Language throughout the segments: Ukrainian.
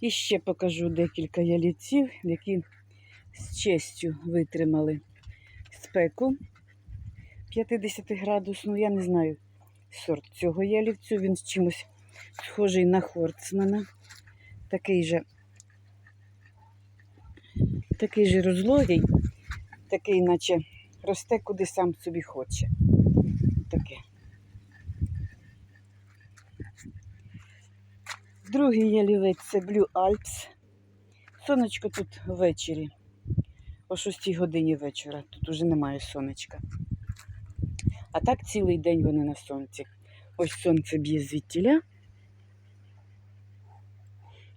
І ще покажу декілька ялівців, які з честю витримали спеку 50 градусну. Я не знаю сорт цього ялівцю. Він з чимось схожий на хорцмана. Такий же, такий же розлогий, такий, наче росте куди сам собі хоче. Таке. Другий ялівець це Blue Alps. Сонечко тут ввечері, о 6 годині вечора. Тут уже немає сонечка. А так цілий день вони на сонці. Ось сонце б'є звідтіля.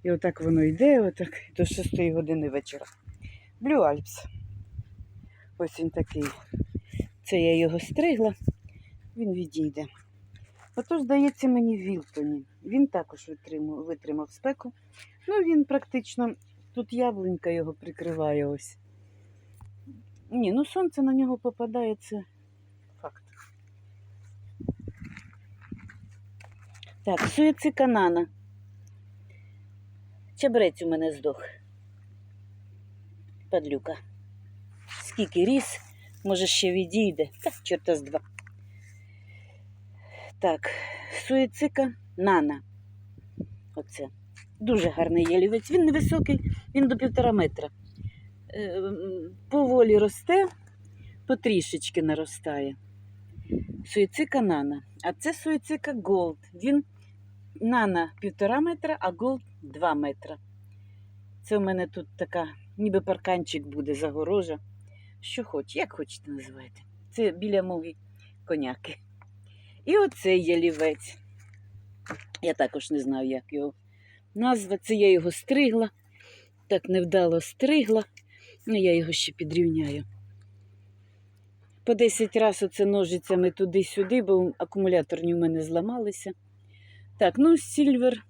І отак воно йде, отак до 6 години вечора. Blue Alps. Ось він такий. Це я його стригла, він відійде. Отож, здається мені Вілтоні. Він також витримав, витримав спеку. Ну, він практично, тут яблунька його прикриває ось. Ні, ну сонце на нього попадає, це факт. Так, суєциканана. Чебрець у мене здох. Падлюка. Скільки ріс, може ще відійде. Так, чорта з два. Так, суїцика нана. Оце. Дуже гарний ялівець. Він невисокий, він до півтора метра. Е, Поволі росте, потрішечки наростає. Суїцика нана. А це суїцика голд. Він нана півтора метра, а голд два метра. Це у мене тут така, ніби парканчик буде, загорожа. Що хоч, як хочете називайте. Це біля моги коняки. І оцей ялівець. Я також не знаю, як його назва. Це я його стригла. Так невдало стригла. Ну, я його ще підрівняю. По 10 разів оце ножицями туди-сюди, бо акумуляторні в мене зламалися. Так, ну, Сільвер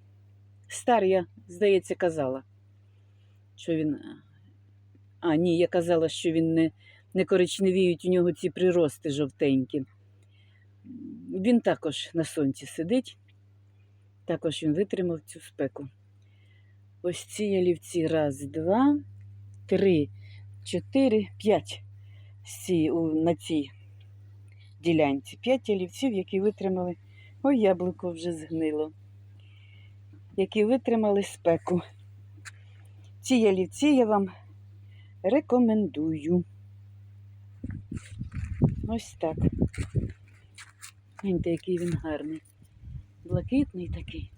Стар, я, здається, казала, що він. А, ні, я казала, що він не, не коричневіють у нього ці прирости жовтенькі. Він також на сонці сидить, також він витримав цю спеку. Ось ці ялівці. Раз, два, три, чотири, п'ять на цій ділянці. П'ять ялівців, які витримали. Ой, яблуко вже згнило. Які витримали спеку. Ці ялівці я вам рекомендую. Ось так. Гляньте, який він гарний. Блакитний такий.